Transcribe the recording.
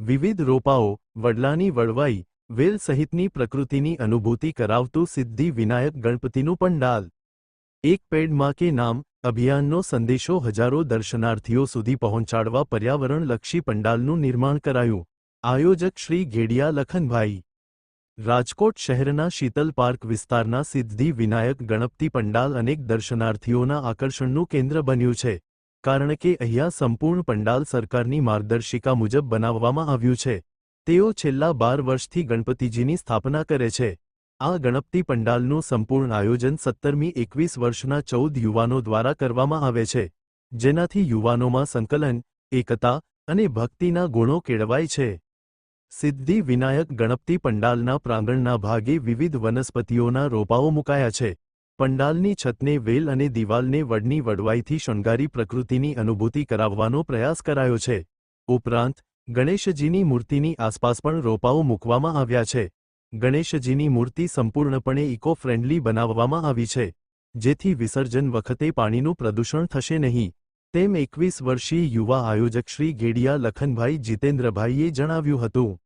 વિવિધ રોપાઓ, વડલાની વળવાઈ, વેલ સહિતની પ્રકૃતિની અનુભૂતિ કરાવતું સિદ્ધિ વિનાયક ગણપતિનું પંડાલ એક પેડમાં કે નામ, અભિયાનનો સંદેશો હજારો દર્શનાર્થીઓ સુધી પહોંચાડવા પર્યાવરણલક્ષી પંડાલનું નિર્માણ કરાયું. આયોજક શ્રી ઘેડિયા લખનભાઈ. રાજકોટ શહેરના શીતલ પાર્ક વિસ્તારના સિદ્ધિ વિનાયક ગણપતિ પંડાલ અનેક દર્શનાર્થીઓના આકર્ષણનું કેન્દ્ર બન્યું છે. કારણ કે અહીંયા સંપૂર્ણ પંડાલ સરકારની માર્ગદર્શિકા મુજબ બનાવવામાં આવ્યું છે. તેઓ છેલ્લા બાર વર્ષથી ગણપતિજીની સ્થાપના કરે છે. આ ગણપતિ પંડાલનું સંપૂર્ણ આયોજન સત્તરમી એકવીસ વર્ષના ચૌદ યુવાનો દ્વારા કરવામાં આવે છે, જેનાથી યુવાનોમાં સંકલન, એકતા અને ભક્તિના ગુણો કેળવાય છે. સિદ્ધિ વિનાયક ગણપતિ પંડાલના પ્રાંગણના ભાગે વિવિધ વનસ્પતિઓના રોપાઓ મુકાયા છે. પંડાલની છતને વેલ અને દિવાલને વડની વડવાઈથી શણગારી પ્રકૃતિની અનુભૂતિ કરાવવાનો પ્રયાસ કરાયો છે. ઉપરાંત, ગણેશજીની મૂર્તિની આસપાસ પણ રોપાઓ મૂકવામાં આવ્યા છે. ગણેશજીની મૂર્તિ સંપૂર્ણપણે ઇકો ફ્રેન્ડલી બનાવવામાં આવી છે. જેથી વિસર્જન વખતે પાણીનું પ્રદૂષણ થશે નહીં. તેમ એકવીસ વર્ષીય યુવા આયોજક શ્રી ગેડિયા લખનભાઈ જીતેન્દ્રભાઈએ જણાવ્યું હતું.